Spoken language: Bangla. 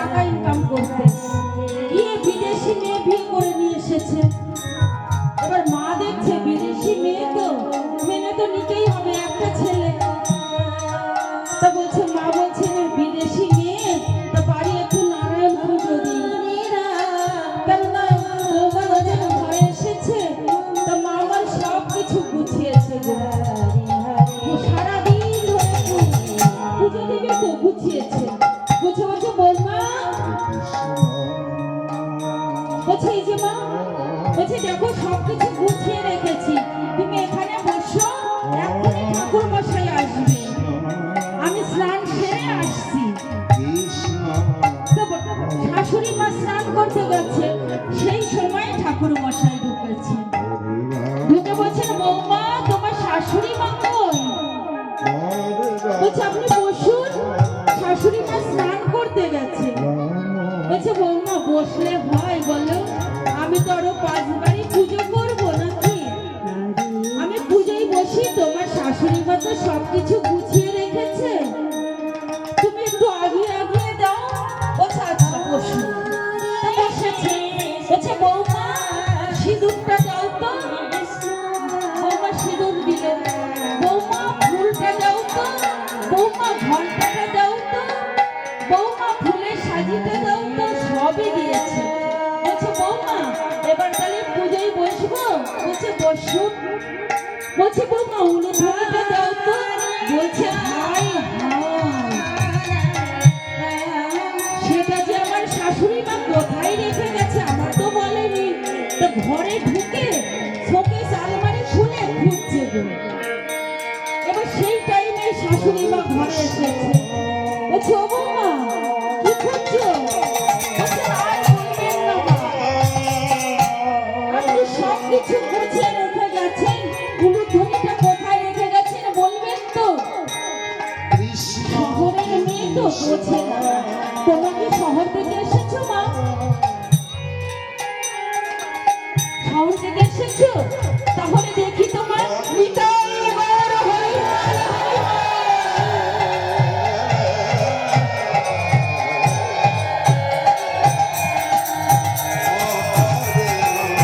টাকা ইনকাম করতে গিয়ে বিদেশি মেয়ে বিয়ে করে নিয়ে এসেছে। এবার মা দেখছে বিদেশি বলছে এই যে মা, বলছে, দেখো, সবকিছু গুছিয়ে রেখেছি। তুমি এখানে বসো এখনই ঠাকুর মশাই আসবে। আমি স্নান সেরে আসছি। শাশুড়ি মা স্নান করতে গেছে সেই সময় ঠাকুর মশাই ঢুকেছে। বসলে হয় বলো? আমি তো আরও পাঁচ বাড়ি পুজো করব নাকি? আমি পুজোয় বসি, তোমার শাশুড়ি মা তো সবকিছু গুছিয়ে রেখেছে। তুমি একটু আগিয়ে আগিয়ে দাও বলছে আচ্ছা বসুন তা বসেছে, বলছে, বৌমা, সিঁদুরটা দাও তো। বৌমা সিঁদুর দিল, বৌমা ফুলটা দাও তো। বৌমা ঘন্টাটা দাও তো। বৌমা ফুলের সাজিটা দাও সবই দিয়েছে। বলছে, বৌমা, এবার তাহলে পুজোয় বসবো? বলছে বসুন বলছে, বৌমা উলুধ্বনিটা দাও তো। বলছে, হাই সেটা যে আমার শাশুড়ি মা রেখে গেছে, আমার বলেনি। তো ঘরে ঢুকে শোকেস আলমারি খুলে খুঁজছে এবার সেই টাইমে শাশুড়ি মা ঘরে এসেছে। বলছে, ও বৌমা বোঝে না তোমরা কি শহর থেকে এসেছ মা? শহর থেকে এসেছ?